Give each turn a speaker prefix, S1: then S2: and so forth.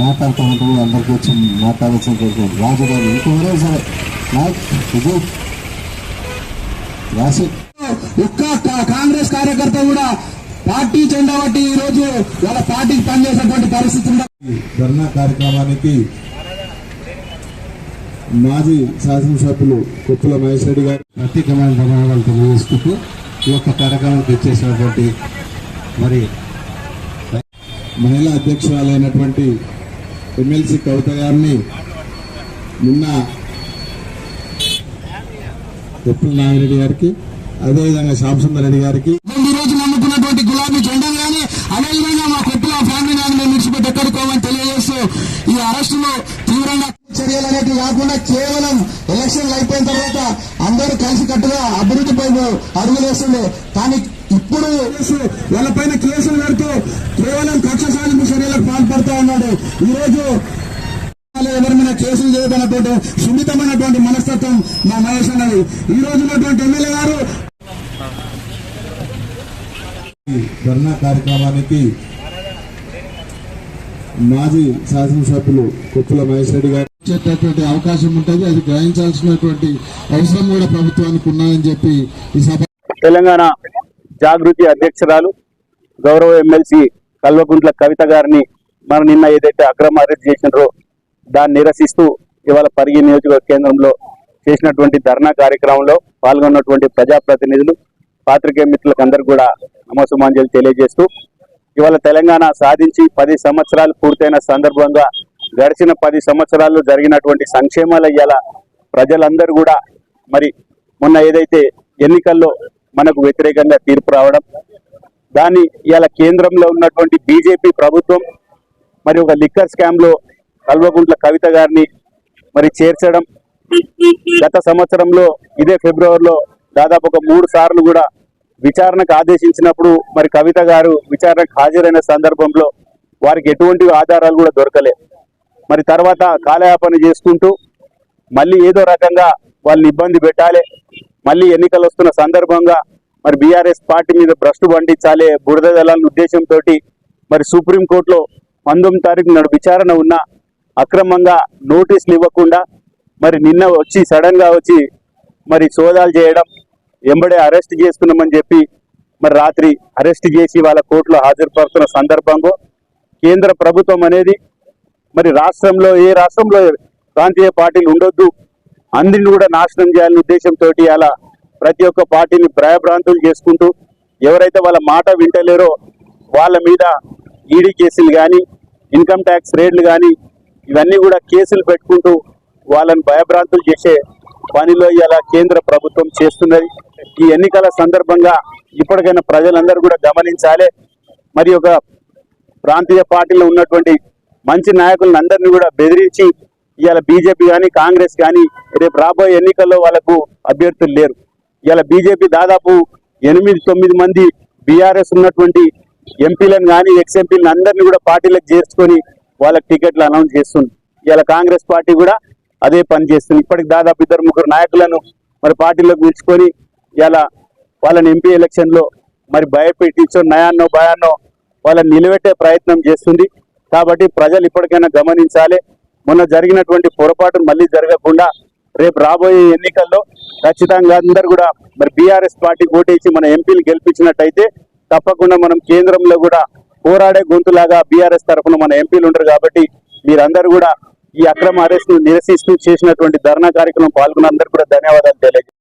S1: మాట్లాడుతూ ఉంటుంది అందరికీ వచ్చి మాట్లాడాల్సిన రాజు గారు ఇంకెవరో సరే
S2: ఒక్క కాంగ్రెస్ కార్యకర్త కూడా పార్టీ జెండా బట్టి ఈ రోజు వాళ్ళ పార్టీకి పనిచేసేటువంటి పరిస్థితి
S1: ధర్నా కార్యక్రమానికి మాజీ శాసనసభ్యులు కొప్పుల మహేష్ రెడ్డి గారు ప్రత్యేకమైన ధన్యవాదాలు తెలియజేసుకుంటూ ఈ యొక్క కార్యక్రమానికి వచ్చేసినటువంటి మరి మహిళా అధ్యక్షురాలైనటువంటి ఎమ్మెల్సీ కవిత గారిని నిన్న కొప్పుల నాగిరెడ్డి గారికి అదేవిధంగా శ్యామసుందర్ రెడ్డి గారికి.
S2: ఈ రోజు నమ్ముకున్నటువంటి గులాబీ జెండా కానీ అదేవిధంగా మా కొట్టుల ఫ్యామిలీ మేము విడిచిపెట్టి ఎక్కడికోమని తెలియజేస్తూ ఈ అరెస్టులో తీవ్రంగా చర్యలు అనేవి కాకుండా కేవలం ఎలక్షన్లు అయిపోయిన తర్వాత అందరూ కలిసి కట్టుగా అభివృద్ధిపై అడుగులు వేస్తుండే. కానీ ఇప్పుడు వాళ్ళపైన కేసులు పెడుతూ కేవలం కక్ష పాల్పడుతూ ఉన్నాడు. ఈ రోజు ఎవరి మీద కేసులు చేయదన్నటువంటి సున్నితమైనటువంటి మనస్తత్వం మా మహేష్ అన్నది. ఈ రోజు ఉన్నటువంటి ఎమ్మెల్యే గారు
S1: ధర్నా కార్యక్రమానికి మాజీ శాసనసభ్యులు కొప్పుల మహేష్ రెడ్డి గారు వచ్చేటటువంటి అవకాశం ఉంటుంది. అది గ్రహించాల్సినటువంటి అవసరం కూడా ప్రభుత్వానికి ఉన్నదని చెప్పి ఈ సభ
S3: తెలంగాణ జాగృతి అధ్యక్షురాలు గౌరవ ఎమ్మెల్సీ కల్వకుంట్ల కవిత గారిని మనం నిన్న ఏదైతే అక్రమ అరెస్ట్ చేసినారో దాన్ని నిరసిస్తూ ఇవాళ పరిగి నియోజకవర్గ కేంద్రంలో చేసినటువంటి ధర్నా కార్యక్రమంలో పాల్గొన్నటువంటి ప్రజాప్రతినిధులు పాత్రికేయ మిత్రులకు అందరూ కూడా నమస్సుమాంజలి తెలియజేస్తూ ఇవాళ తెలంగాణ సాధించి పది సంవత్సరాలు పూర్తయిన సందర్భంగా గడిచిన పది సంవత్సరాల్లో జరిగినటువంటి సంక్షేమాల ఇవాళ ప్రజలందరూ కూడా మరి మొన్న ఏదైతే ఎన్నికల్లో మనకు వ్యతిరేకంగా తీర్పు రావడం దాన్ని ఇవాళ కేంద్రంలో ఉన్నటువంటి బీజేపీ ప్రభుత్వం మరి ఒక లిక్కర్ స్కామ్లో కల్వకుంట్ల కవిత గారిని మరి చేర్చడం గత సంవత్సరంలో ఇదే ఫిబ్రవరిలో దాదాపు ఒక మూడు సార్లు కూడా విచారణకు ఆదేశించినప్పుడు మరి కవిత గారు విచారణకు హాజరైన సందర్భంలో వారికి ఎటువంటి ఆధారాలు కూడా దొరకలే. మరి తర్వాత కాలయాపన చేసుకుంటూ మళ్ళీ ఏదో రకంగా వాళ్ళని ఇబ్బంది పెట్టాలి. మళ్ళీ ఎన్నికలు వస్తున్న సందర్భంగా మరి బీఆర్ఎస్ పార్టీ మీద భ్రష్టు పండించాలి బురద జలాల ఉద్దేశంతో మరి సుప్రీంకోర్టులో పంతొమ్మిది తారీఖు నాడు విచారణ ఉన్న అక్రమంగా నోటీసులు ఇవ్వకుండా మరి నిన్న వచ్చి సడన్గా వచ్చి మరి సోదాలు చేయడం ఎంబడే అరెస్ట్ చేసుకున్నామని చెప్పి మరి రాత్రి అరెస్ట్ చేసి వాళ్ళ కోర్టులో హాజరుపరుస్తున్న సందర్భంలో కేంద్ర ప్రభుత్వం అనేది మరి రాష్ట్రంలో ఏ రాష్ట్రంలో ప్రాంతీయ పార్టీలు ఉండొద్దు అందరిని కూడా నాశనం చేయాలనే ఉద్దేశంతో అలా ప్రతి ఒక్క పార్టీని భయభ్రాంతులు చేసుకుంటూ ఎవరైతే వాళ్ళ మాట వింటలేరో వాళ్ళ మీద ఈడీ కేసులు కానీ ఇన్కమ్ ట్యాక్స్ రేట్లు కానీ ఇవన్నీ కూడా కేసులు పెట్టుకుంటూ వాళ్ళని భయభ్రాంతులు చేసే పనిలో ఇలా కేంద్ర ప్రభుత్వం చేస్తున్నది. ఈ ఎన్నికల సందర్భంగా ఇప్పటికైనా ప్రజలందరూ కూడా గమనించాలి. మరి ఒక ప్రాంతీయ పార్టీలో ఉన్నటువంటి మంచి నాయకులను అందరినీ కూడా బెదిరించి ఇవాళ బీజేపీ కానీ కాంగ్రెస్ కానీ రేపు రాబోయే ఎన్నికల్లో వాళ్ళకు అభ్యర్థులు లేరు. ఇవాళ బీజేపీ దాదాపు ఎనిమిది తొమ్మిది మంది బీఆర్ఎస్ ఉన్నటువంటి ఎంపీలను కానీ ఎక్స్ ఎంపీలను అందరినీ కూడా పార్టీలకు చేర్చుకొని వాళ్ళకి టికెట్లు అనౌన్స్ చేస్తుంది. ఇలా కాంగ్రెస్ పార్టీ కూడా అదే పని చేస్తుంది. ఇప్పటికి దాదాపు ఇద్దరు ముగ్గురు నాయకులను మరి పార్టీలోకి పిలుచుకొని ఇలా వాళ్ళని ఎంపీ ఎలక్షన్లో మరి భయపెట్టించో నయాన్నో భయాన్నో వాళ్ళని నిలబెట్టే ప్రయత్నం చేస్తుంది. కాబట్టి ప్రజలు ఇప్పటికైనా గమనించాలి. మొన్న జరిగినటువంటి పొరపాటు మళ్ళీ జరగకుండా రేపు రాబోయే ఎన్నికల్లో ఖచ్చితంగా అందరు కూడా మరి బీఆర్ఎస్ పార్టీ ఓటేసి మన ఎంపీలు గెలిపించినట్టయితే తప్పకుండా మనం కేంద్రంలో కూడా పోరాడే గొంతులాగా బీఆర్ఎస్ తరఫున మన ఎంపీలు ఉంటారు కాబట్టి మీరందరూ కూడా ఈ అక్రమ అరెస్ట్ను నిరసిస్తూ చేసినటువంటి ధర్నా కార్యక్రమం పాల్గొన్న అందరు కూడా ధన్యవాదాలు తెలియజేస్తారు